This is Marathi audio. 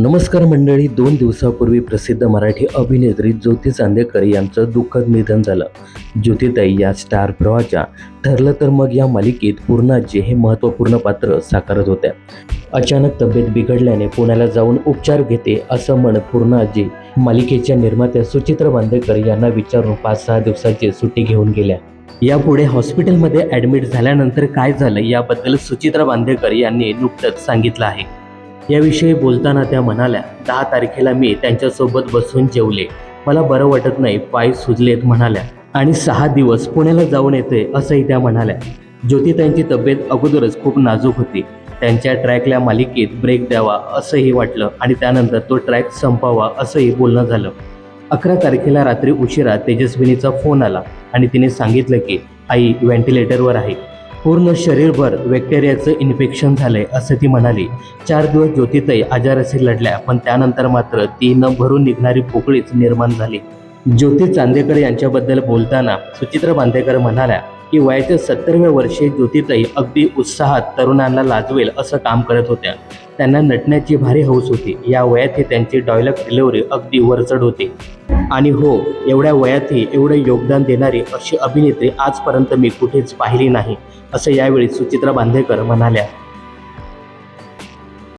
नमस्कार मंडळी दोन दिवसापूर्वी प्रसिद्ध मराठी अभिनेत्री ज्योती चांदेकर यांचं दुःखद निधन झालं. ज्योतिताई या स्टार प्रवाहाच्या ठरलं तर मग या मालिकेत पूर्णाजी हे महत्त्वपूर्ण पात्र साकारत होत्या. अचानक तब्येत बिघडल्याने पुण्याला जाऊन उपचार घेते असं म्हण पूर्णाजी मालिकेच्या निर्मात्या सुचित्रा बांदेकर यांना विचारून पाच सहा दिवसाची सुट्टी घेऊन गेल्या. यापुढे हॉस्पिटलमध्ये ॲडमिट झाल्यानंतर काय झालं याबद्दल सुचित्रा बांदेकर यांनी नुकतंच सांगितलं आहे. याविषयी बोलताना त्या म्हणाल्या दहा तारखेला मी त्यांच्यासोबत बसून जेवले. मला बरं वाटत नाही पाय सुजलेत म्हणाल्या. आणि सहा दिवस पुण्याला जाऊन येते असंही त्या म्हणाल्या. ज्योतिताईंची तब्येत अगोदरच खूप नाजूक होती. त्यांच्या ट्रॅकल्या मालिकेत ब्रेक द्यावा असंही वाटलं आणि त्यानंतर तो ट्रॅक संपावा असंही बोलणं झालं. अकरा तारखेला रात्री उशिरा तेजस्विनीचा फोन आला आणि तिने सांगितलं की आई व्हेंटिलेटरवर आहे. पूर्ण शरीरभर बॅक्टेरियाचं इन्फेक्शन झालंय असं ती म्हणाली. चार दिवस ज्योतिताई आजाराशी लढल्या पण त्यानंतर मात्र ती न भरून निघणारी पोकळीच निर्माण झाली. ज्योती चांदेकर यांच्याबद्दल बोलताना सुचित्रा बांदेकर म्हणाल्या की वयाच्या सत्तरव्या वर्षी ज्योतिताई अगदी उत्साहात तरुणांना लाजवेल असं काम करत होत्या. त्यांना नटण्याची भारी हौस होती. या वयात हे त्यांची डायलॉग डिलिव्हरी अगदी वरचढ होती. आणि हो एवढ्या वयातही एवढं योगदान देणारी अशी अभिनेत्री आजपर्यंत मी कुठेच पाहिली नाही असं यावेळी सुचित्रा बांदेकर म्हणाल्या.